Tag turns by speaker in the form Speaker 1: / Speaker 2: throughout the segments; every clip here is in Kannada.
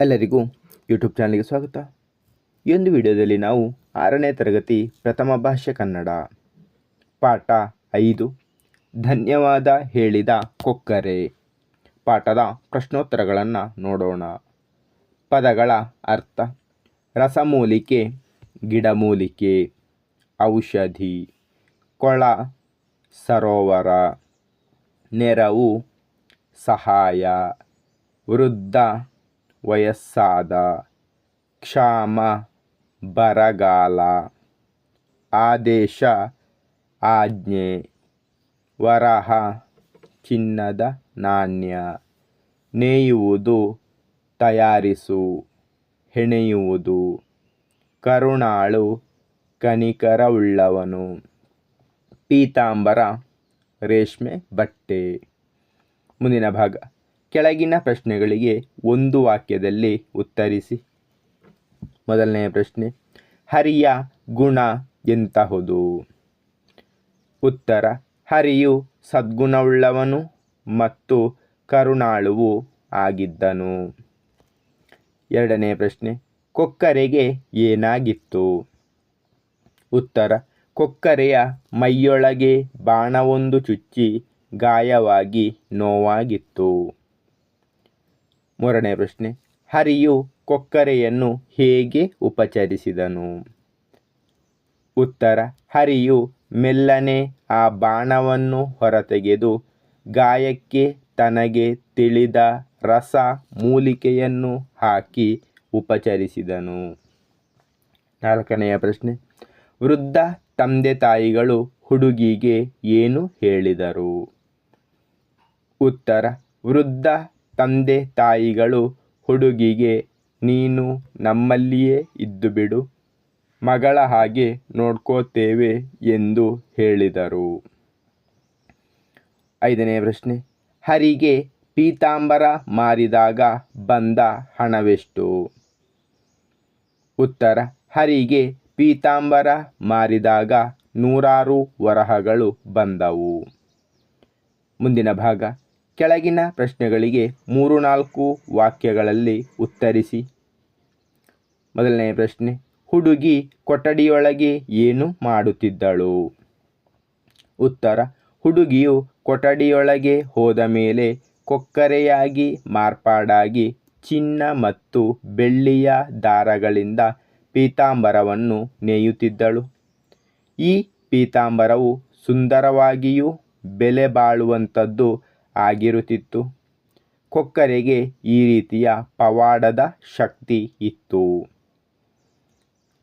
Speaker 1: ಎಲ್ಲರಿಗೂ ಯೂಟ್ಯೂಬ್ ಚಾನಲ್ಗೆ ಸ್ವಾಗತ. ಈ ಒಂದು ವಿಡಿಯೋದಲ್ಲಿ ನಾವು ಆರನೇ ತರಗತಿ ಪ್ರಥಮ ಭಾಷೆ ಕನ್ನಡ ಪಾಠ ಐದು. ಧನ್ಯವಾದ ಹೇಳಿದ ಕೊಕ್ಕರೆ. ಪಾಠದ ಪ್ರಶ್ನೋತ್ತರಗಳನ್ನು ನೋಡೋಣ. ಪದಗಳ ಅರ್ಥ. ರಸಮೂಲಿಕೆ, ಗಿಡಮೂಲಿಕೆ, ಔಷಧಿ, ಕೊಳ, ಸರೋವರ, ನೆರವು, ಸಹಾಯ, ವೃದ್ಧ ವಯಸ್ಸಾದ, ಕ್ಷಾಮ, ಬರಗಾಲ, ಆದೇಶ, ಆಜ್ಞೆ, ವರಹ, ಚಿನ್ನದ ನಾಣ್ಯ, ನೇಯುವುದು, ತಯಾರಿಸು, ಹೆಣೆಯುವುದು, ಕರುಣಾಳು, ಕನಿಕರವುಳ್ಳವನು. ಪೀತಾಂಬರ, ರೇಷ್ಮೆ ಬಟ್ಟೆ. ಮುಂದಿನ ಭಾಗ. ಕೆಳಗಿನ ಪ್ರಶ್ನೆಗಳಿಗೆ ಒಂದು ವಾಕ್ಯದಲ್ಲಿ ಉತ್ತರಿಸಿ. ಮೊದಲನೆಯ ಪ್ರಶ್ನೆ, ಹರಿಯ ಗುಣ ಎಂತಹುದು? ಉತ್ತರ, ಹರಿಯು ಸದ್ಗುಣವುಳ್ಳವನು ಮತ್ತು ಕರುಣಾಳುವು ಆಗಿದ್ದನು. ಎರಡನೇ ಪ್ರಶ್ನೆ, ಕೊಕ್ಕರೆಗೆ ಏನಾಗಿತ್ತು? ಉತ್ತರ, ಕೊಕ್ಕರೆಯ ಮೈಯೊಳಗೆ ಬಾಣವೊಂದು ಚುಚ್ಚಿ ಗಾಯವಾಗಿ ನೋವಾಗಿತ್ತು. ಮೂರನೇ ಪ್ರಶ್ನೆ, ಹರಿಯು ಕೊಕ್ಕರೆಯನ್ನು ಹೇಗೆ ಉಪಚರಿಸಿದನು? ಉತ್ತರ, ಹರಿಯು ಮೆಲ್ಲನೆ ಆ ಬಾಣವನ್ನು ಹೊರತೆಗೆದು ಗಾಯಕ್ಕೆ ತನಗೆ ತಿಳಿದ ರಸ ಮೂಲಿಕೆಯನ್ನು ಹಾಕಿ ಉಪಚರಿಸಿದನು. ನಾಲ್ಕನೆಯ ಪ್ರಶ್ನೆ, ವೃದ್ಧ ತಂದೆ ತಾಯಿಗಳು ಹುಡುಗಿಗೆ ಏನು ಹೇಳಿದರು? ಉತ್ತರ, ವೃದ್ಧ ತಂದೆ ತಾಯಿಗಳು ಹುಡುಗಿಗೆ, ನೀನು ನಮ್ಮಲ್ಲಿಯೇ ಇದ್ದು ಬಿಡು ಮಗಳ ಹಾಗೆ ನೋಡ್ಕೋತೇವೆ ಎಂದು ಹೇಳಿದರು. ಐದನೇ ಪ್ರಶ್ನೆ, ಹರಿಗೆ ಪೀತಾಂಬರ ಮಾರಿದಾಗ ಬಂದ ಹಣವೆಷ್ಟು? ಉತ್ತರ, ಹರಿಗೆ ಪೀತಾಂಬರ ಮಾರಿದಾಗ ನೂರಾರು ವರಹಗಳು ಬಂದವು. ಮುಂದಿನ ಭಾಗ ಕೆಳಗಿನ ಪ್ರಶ್ನೆಗಳಿಗೆ ಮೂರು ನಾಲ್ಕು ವಾಕ್ಯಗಳಲ್ಲಿ ಉತ್ತರಿಸಿ. ಮೊದಲನೆಯ ಪ್ರಶ್ನೆ, ಹುಡುಗಿ ಕೊಠಡಿಯೊಳಗೆ ಏನು ಮಾಡುತ್ತಿದ್ದಳು? ಉತ್ತರ, ಹುಡುಗಿಯು ಕೊಠಡಿಯೊಳಗೆ ಹೋದ ಮೇಲೆ ಕೊಕ್ಕರೆಯಾಗಿ, ಮಾರ್ಪಾಡಾಗಿ, ಚಿನ್ನ ಮತ್ತು ಬೆಳ್ಳಿಯ ದಾರಗಳಿಂದ ಪೀತಾಂಬರವನ್ನು ನೇಯುತ್ತಿದ್ದಳು. ಈ ಪೀತಾಂಬರವು ಸುಂದರವಾಗಿಯೂ ಬೆಲೆ ಬಾಳುವಂಥದ್ದು ಆಗಿರುತ್ತಿತ್ತು. ಕೊಕ್ಕರೆಗೆ ಈ ರೀತಿಯ ಪವಾಡದ ಶಕ್ತಿ ಇತ್ತು.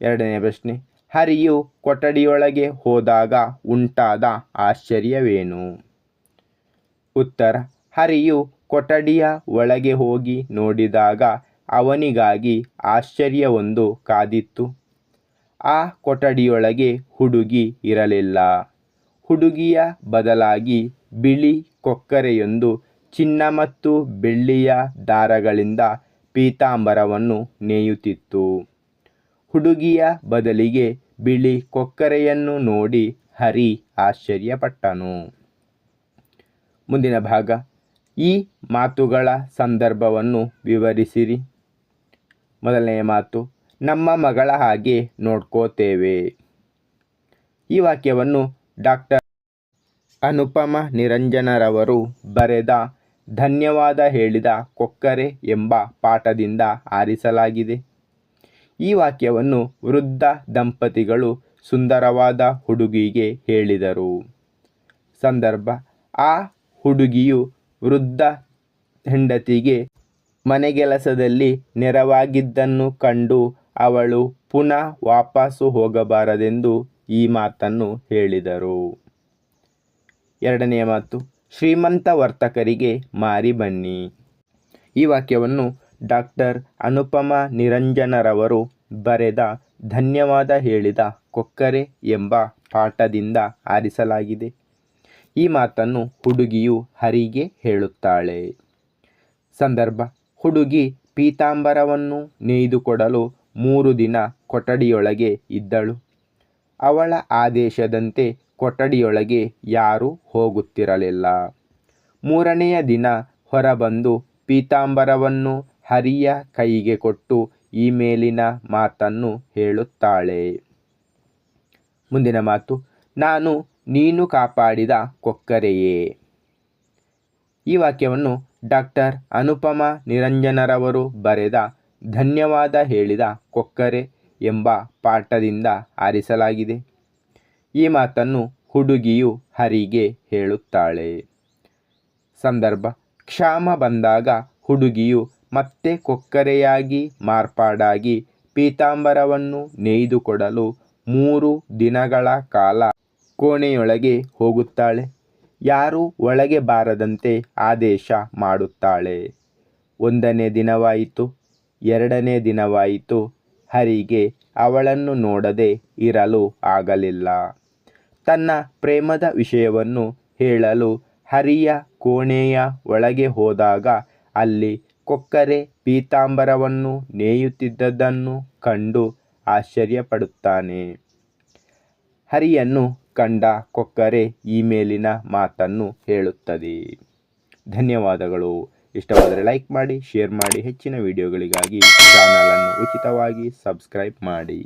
Speaker 1: ಎರಡನೇ ಪ್ರಶ್ನೆ, ಹರಿಯು ಕೊಠಡಿಯೊಳಗೆ ಹೋದಾಗ ಉಂಟಾದ ಆಶ್ಚರ್ಯವೇನು? ಉತ್ತರ, ಹರಿಯು ಕೊಠಡಿಯ ಒಳಗೆ ಹೋಗಿ ನೋಡಿದಾಗ ಅವನಿಗಾಗಿ ಆಶ್ಚರ್ಯವೊಂದು ಕಾದಿತ್ತು. ಆ ಕೊಠಡಿಯೊಳಗೆ ಹುಡುಗಿ ಇರಲಿಲ್ಲ. ಹುಡುಗಿಯ ಬದಲಾಗಿ ಬಿಳಿ ಕೊಕ್ಕರೆಯೊಂದು ಚಿನ್ನ ಮತ್ತು ಬೆಳ್ಳಿಯ ದಾರಗಳಿಂದ ಪೀತಾಂಬರವನ್ನು ನೇಯುತ್ತಿತ್ತು. ಹುಡುಗಿಯ ಬದಲಿಗೆ ಬಿಳಿ ಕೊಕ್ಕರೆಯನ್ನು ನೋಡಿ ಹರಿ ಆಶ್ಚರ್ಯಪಟ್ಟನು. ಮುಂದಿನ ಭಾಗ. ಈ ಮಾತುಗಳ ಸಂದರ್ಭವನ್ನು ವಿವರಿಸಿರಿ. ಮೊದಲನೆಯ ಮಾತು, ನಮ್ಮ ಮಗಳ ಹಾಗೆ ನೋಡ್ಕೋತೇವೆ. ಈ ವಾಕ್ಯವನ್ನು ಡಾಕ್ಟರ್ ಅನುಪಮ ನಿರಂಜನರವರು ಬರೆದ ಧನ್ಯವಾದ ಹೇಳಿದ ಕೊಕ್ಕರೆ ಎಂಬ ಪಾಠದಿಂದ ಆರಿಸಲಾಗಿದೆ. ಈ ವಾಕ್ಯವನ್ನು ವೃದ್ಧ ದಂಪತಿಗಳು ಸುಂದರವಾದ ಹುಡುಗಿಗೆ ಹೇಳಿದರು. ಸಂದರ್ಭ, ಆ ಹುಡುಗಿಯು ವೃದ್ಧ ಹೆಂಡತಿಗೆ ಮನೆಗೆಲಸದಲ್ಲಿ ನೆರವಾಗಿದ್ದನ್ನು ಕಂಡು ಅವಳು ಪುನಃ ವಾಪಸ್ಸು ಹೋಗಬಾರದೆಂದು ಈ ಮಾತನ್ನು ಹೇಳಿದರು. ಎರಡನೆಯ ಮಾತು, ಶ್ರೀಮಂತ ವರ್ತಕರಿಗೆ ಮಾರಿ ಬನ್ನಿ. ಈ ವಾಕ್ಯವನ್ನು ಡಾಕ್ಟರ್ ಅನುಪಮ ನಿರಂಜನರವರು ಬರೆದ ಧನ್ಯವಾದ ಹೇಳಿದ ಕೊಕ್ಕರೆ ಎಂಬ ಪಾಠದಿಂದ ಆರಿಸಲಾಗಿದೆ. ಈ ಮಾತನ್ನು ಹುಡುಗಿಯು ಹರಿಗೆ ಹೇಳುತ್ತಾಳೆ. ಸಂದರ್ಭ, ಹುಡುಗಿ ಪೀತಾಂಬರವನ್ನು ನೇಯ್ದುಕೊಡಲು ಮೂರು ದಿನ ಕೊಠಡಿಯೊಳಗೆ ಇದ್ದಳು. ಅವಳ ಆದೇಶದಂತೆ ಕೊಠಡಿಯೊಳಗೆ ಯಾರೂ ಹೋಗುತ್ತಿರಲಿಲ್ಲ. ಮೂರನೆಯ ದಿನ ಹೊರಬಂದು ಪೀತಾಂಬರವನ್ನು ಹರಿಯ ಕೈಗೆ ಕೊಟ್ಟು ಈ ಮೇಲಿನ ಮಾತನ್ನು ಹೇಳುತ್ತಾಳೆ. ಮುಂದಿನ ಮಾತು, ನಾನು ನೀನು ಕಾಪಾಡಿದ ಕೊಕ್ಕರೆಯೇ. ಈ ವಾಕ್ಯವನ್ನು ಡಾಕ್ಟರ್ ಅನುಪಮ ನಿರಂಜನರವರು ಬರೆದ ಧನ್ಯವಾದ ಹೇಳಿದ ಕೊಕ್ಕರೆ ಎಂಬ ಪಾಠದಿಂದ ಆರಿಸಲಾಗಿದೆ. ಈ ಮಾತನ್ನು ಹುಡುಗಿಯು ಹರಿಗೆ ಹೇಳುತ್ತಾಳೆ. ಸಂದರ್ಭ. ಕ್ಷಾಮ ಬಂದಾಗ ಹುಡುಗಿಯು ಮತ್ತೆ ಕೊಕ್ಕರೆಯಾಗಿ, ಮಾರ್ಪಾಡಾಗಿ ಪೀತಾಂಬರವನ್ನು ನೇಯ್ದುಕೊಡಲು ಮೂರು ದಿನಗಳ ಕಾಲ ಕೋಣೆಯೊಳಗೆ ಹೋಗುತ್ತಾಳೆ. ಯಾರೂ ಒಳಗೆ ಬಾರದಂತೆ ಆದೇಶ ಮಾಡುತ್ತಾಳೆ. ಒಂದನೇ ದಿನವಾಯಿತು, ಎರಡನೇ ದಿನವಾಯಿತು, ಹರಿಗೆ ಅವಳನ್ನು ನೋಡದೆ ಇರಲು ಆಗಲಿಲ್ಲ. ತನ್ನ ಪ್ರೇಮದ ವಿಷಯವನ್ನು ಹೇಳಲು ಹರಿಯ ಕೋಣೆಯ ಒಳಗೆ ಹೋದಾಗ ಅಲ್ಲಿ ಕೊಕ್ಕರೆ ಪೀತಾಂಬರವನ್ನು ನೇಯುತ್ತಿದ್ದದ್ದನ್ನು ಕಂಡು ಆಶ್ಚರ್ಯಪಡುತ್ತಾನೆ. ಹರಿಯನ್ನು ಕಂಡ ಕೊಕ್ಕರೆ ಈ ಮೇಲಿನ ಮಾತನ್ನು ಹೇಳುತ್ತದೆ. ಧನ್ಯವಾದಗಳು. ಇಷ್ಟವಾದರೆ ಲೈಕ್ ಮಾಡಿ, ಶೇರ್ ಮಾಡಿ. ಹೆಚ್ಚಿನ ವಿಡಿಯೋಗಳಿಗಾಗಿ ಚಾನಲನ್ನು ಉಚಿತವಾಗಿ ಸಬ್ಸ್ಕ್ರೈಬ್ ಮಾಡಿ.